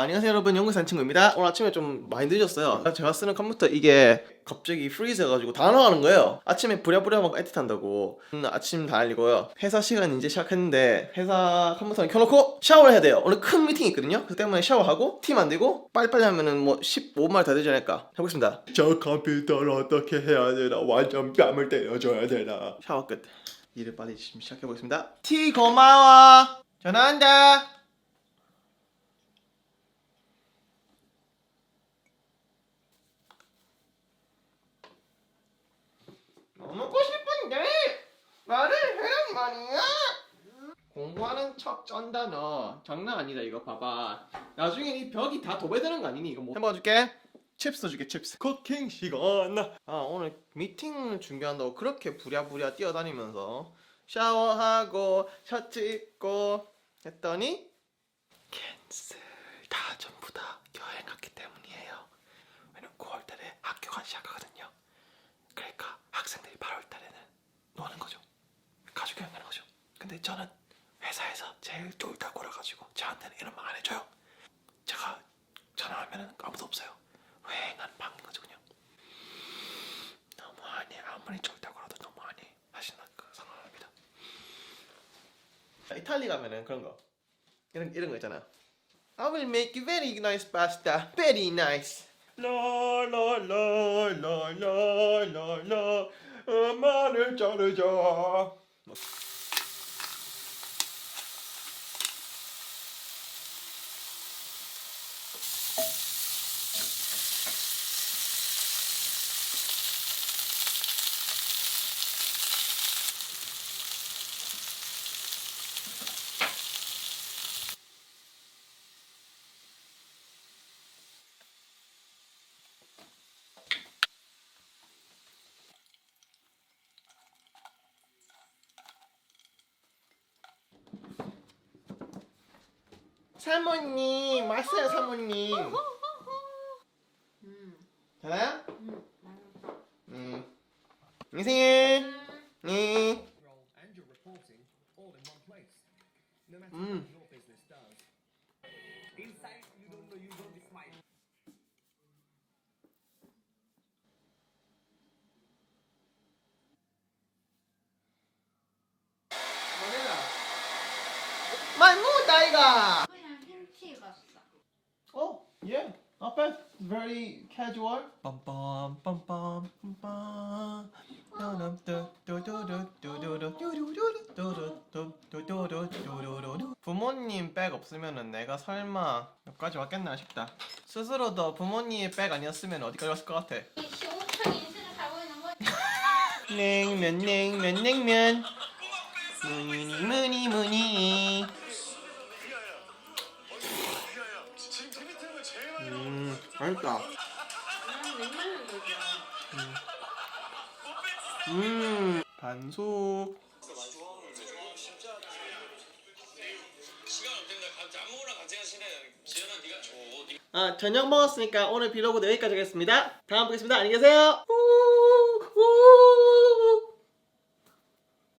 안녕하세요 여러분. 연구산 친구입니다. 오늘 아침에 좀 많이 늦었어요. 제가 쓰는 컴퓨터 이게 갑자기 프리즈 해가지고 다 나가는 거예요. 아침에 부랴부랴 막 에디트한다고. 음, 아침 다 알리고요. 회사 시간 이제 시작했는데 회사 컴퓨터는 켜놓고 샤워를 해야 돼요. 오늘 큰 미팅이 있거든요. 그 때문에 샤워하고 팀 만들고 빨리빨리 하면은 뭐 15분 다 되지 않을까 해보겠습니다. 저 컴퓨터를 어떻게 해야 되나? 완전 뺨을 때려줘야 되나? 샤워 끝. 일을 빨리 지금 시작해보겠습니다. 티 고마워. 전화한다 뭐 먹고 싶은데 말을 해란 말이야 공부하는 척 쩐다 너. 장난 아니다 이거 봐봐. 나중에 이 벽이 다 도배되는 거 아니니 이거 뭐. 해봐 줄게. 칩스 줄게 칩스. 쿠킹 시간. 아 오늘 미팅 준비한다고 그렇게 부랴부랴 뛰어다니면서 샤워하고 셔츠 입고 했더니 캔슬 다 전부 다 여행 갔기 때문이에요. 왜냐면 9월 달에 학교가 시작하거든요. 그러니까 학생들이 8월 달에는 노는 거죠. 가족 여행 가는 거죠. 근데 저는 회사에서 제일 쫄딱 골아가지고 저한테는 이런 말 안 해줘요. 제가 전화하면 아무도 없어요. 휑한 방인 거죠 그냥. 너무하네 아무리 쫄딱 골아도 너무하네 하시는 그 상황입니다. 이탈리 가면은 그런 거 이런 이런 거 있잖아. I will make you very nice pasta, very nice. 라라라라라라라 엄마를 자르자 사모님 왔어요 사모님 되나요? 음 인생해 네 role and your reporting all in one place. No matter Mm. what your business does. Inside, you don't know, you don't be smile. 말무다 이가 그냥 김치 익었어. Oh, yeah, not bad. Very casual. 부모님 백 없으면은 내가 설마 여기까지 왔겠나 싶다. 스스로도 부모님의 백 아니었으면 어디까지 왔을 것 같아. 인생을 있는 거지. 냉면 냉면 냉면 무니 무니 무니 맛있다. 먹어. 음. 반숙. 아 저녁 먹었으니까 오늘 비로그도 여기까지 하겠습니다. 다음 보겠습니다. 안녕히 계세요.